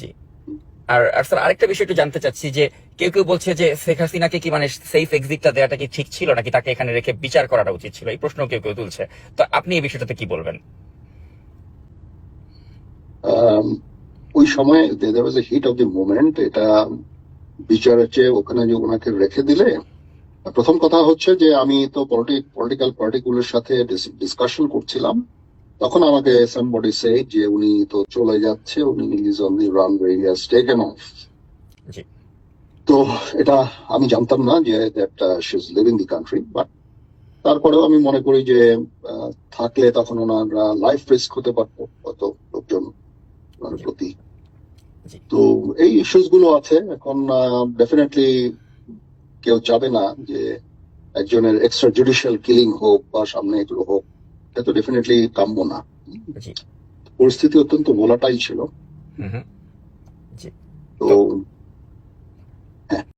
জি। আর আর sir, আরেকটা বিষয় একটু জানতে চাচ্ছি যে, কেউ কেউ বলছে যে, শেখ হাসিনাকে কি মানে সেফ এক্সিটটা দেওয়াটা কি ঠিক ছিল নাকি তাকে এখানে রেখে বিচার করাটা উচিত ছিল? এই প্রশ্ন কেউ কেউ তুলছে। তো আপনি এই বিষয়টাতে কি বলবেন? ওই সময় there was a heat of the moment এটা বিচারের চেয়ে ওখানে যে ওনাকে রেখে দিলে, প্রথম কথা হচ্ছে যে, আমি তো পলিটিক্যাল পার্টিগুলোর সাথে ডিসকাশন করছিলাম। তখন আমাকে সামবডি সে যে উনি তো চলে যাচ্ছে উনি is on the runway has taken off তো এটা আমি জানতাম না যে that she is leaving the country but তারপরেও আমি মনে করি যে আহ, থাকলে তখন ওনারা লাইফ রিস্ক হতে পারতো কত লোকজন ওনার প্রতি। তো এই ইস্যুসগুলো আছে এখন ডেফিনেটলি কেউ চাবে না যে একজনের এক্সট্রা জুডিশিয়াল কিলিং হোক বা সামনে এগুলো হোক। এটা তো ডেফিনেটলি কাম্য না। পরিস্থিতি অত্যন্ত ভোলাটাই ছিল। তো